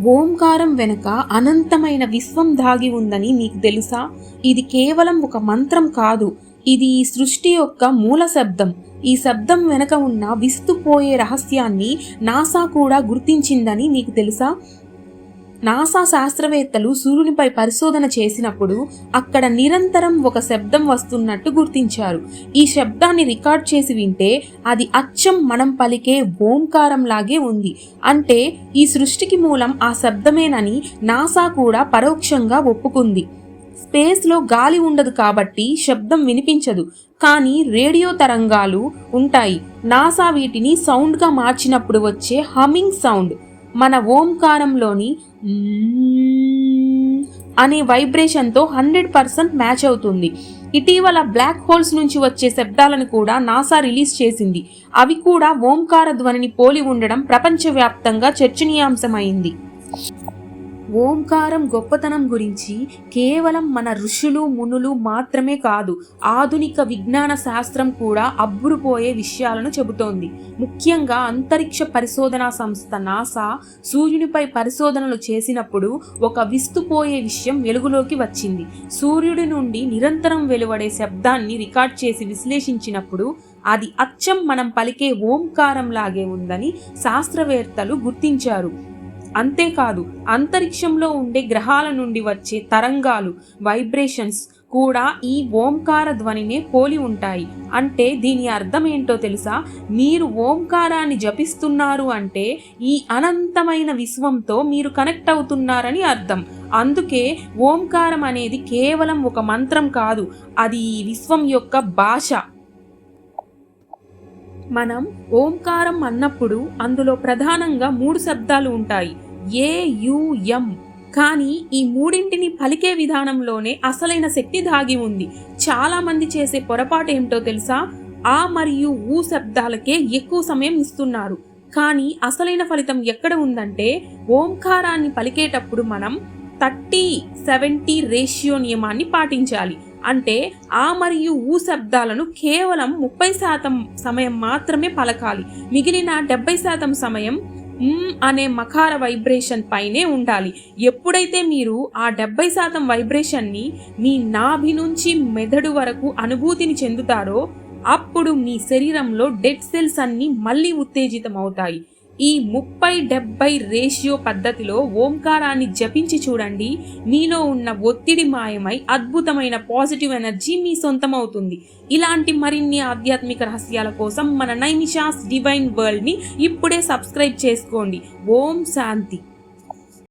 ఓంకారం వెనుక అనంతమైన విశ్వం దాగి ఉందని మీకు తెలుసా? ఇది కేవలం ఒక మంత్రం కాదు. ఇది ఈ సృష్టి యొక్క మూల శబ్దం. ఈ శబ్దం వెనక ఉన్న విస్తుపోయే రహస్యాన్ని నాసా కూడా గుర్తించిందని మీకు తెలుసా? నాసా శాస్త్రవేత్తలు సూర్యునిపై పరిశోధన చేసినప్పుడు అక్కడ నిరంతరం ఒక శబ్దం వస్తున్నట్టు గుర్తించారు. ఈ శబ్దాన్ని రికార్డ్ చేసి వింటే అది అచ్చం మనం పలికే ఓంకారం లాగే ఉంది. అంటే ఈ సృష్టికి మూలం ఆ శబ్దమేనని నాసా కూడా పరోక్షంగా ఒప్పుకుంది. స్పేస్లో గాలి ఉండదు కాబట్టి శబ్దం వినిపించదు. కానీ రేడియో తరంగాలు ఉంటాయి. నాసా వీటిని సౌండ్గా మార్చినప్పుడు వచ్చే హమ్మింగ్ సౌండ్. మన ఓంకారంలోని అనే వైబ్రేషన్తో హండ్రెడ్ పర్సెంట్ మ్యాచ్ అవుతుంది. ఇటీవల బ్లాక్ హోల్స్ నుంచి వచ్చే శబ్దాలను కూడా నాసా రిలీజ్ చేసింది. అవి కూడా ఓంకార ధ్వనిని పోలి ఉండడం ప్రపంచవ్యాప్తంగా చర్చనీయాంశమైంది. ఓంకారం గొప్పతనం గురించి కేవలం మన ఋషులు మునులు మాత్రమే కాదు ఆధునిక విజ్ఞాన శాస్త్రం కూడా అబ్బురుపోయే విషయాలను చెబుతోంది. ముఖ్యంగా అంతరిక్ష పరిశోధనా సంస్థ నాసా సూర్యునిపై పరిశోధనలు చేసినప్పుడు ఒక విస్తుపోయే విషయం వెలుగులోకి వచ్చింది. సూర్యుడి నుండి నిరంతరం వెలువడే శబ్దాన్ని రికార్డ్ చేసి విశ్లేషించినప్పుడు అది అచ్చం మనం పలికే ఓంకారం లాగే ఉందని శాస్త్రవేత్తలు గుర్తించారు. అంతేకాదు అంతరిక్షంలో ఉండే గ్రహాల నుండి వచ్చే తరంగాలు వైబ్రేషన్స్ కూడా ఈ ఓంకార ధ్వనినే పోలి ఉంటాయి. అంటే దీని అర్థం ఏంటో తెలుసా? మీరు ఓంకారాన్ని జపిస్తున్నారు అంటే ఈ అనంతమైన విశ్వంతో మీరు కనెక్ట్ అవుతున్నారని అర్థం. అందుకే ఓంకారం అనేది కేవలం ఒక మంత్రం కాదు అది ఈ విశ్వం యొక్క భాష. మనం ఓంకారం అన్నప్పుడు అందులో ప్రధానంగా మూడు శబ్దాలు ఉంటాయి. ఏ కానీ ఈ మూడింటిని పలికే విధానంలోనే అసలైన శక్తి దాగి ఉంది. చాలామంది చేసే పొరపాటు ఏమిటో తెలుసా? ఆ మరియు ఊ శబ్దాలకే ఎక్కువ సమయం ఇస్తున్నారు. కానీ అసలైన ఫలితం ఎక్కడ ఉందంటే ఓంకారాన్ని పలికేటప్పుడు మనం థర్టీ సెవెంటీ రేషియో నియమాన్ని పాటించాలి. అంటే ఆ మరియు ఊ శబ్దాలను కేవలం ముప్పై శాతం సమయం మాత్రమే పలకాలి. మిగిలిన డెబ్బై శాతం సమయం అనే మకార వైబ్రేషన్ పైనే ఉండాలి. ఎప్పుడైతే మీరు ఆ డెబ్బై శాతం వైబ్రేషన్ని మీ నాభి నుంచి మెదడు వరకు అనుభూతిని చెందుతారో అప్పుడు మీ శరీరంలో డెడ్ సెల్స్ అన్నీ మళ్ళీ ఉత్తేజితం అవుతాయి ఈ ముప్పై డెబ్బై రేషియో పద్ధతిలో ఓంకారాన్ని జపించి చూడండి. మీలో ఉన్న ఒత్తిడి మాయమై అద్భుతమైన పాజిటివ్ ఎనర్జీ మీ సొంతమవుతుంది. ఇలాంటి మరిన్ని ఆధ్యాత్మిక రహస్యాల కోసం మన నైమిషాస్ డివైన్ వరల్డ్ని ఇప్పుడే సబ్స్క్రైబ్ చేసుకోండి. ఓం శాంతి.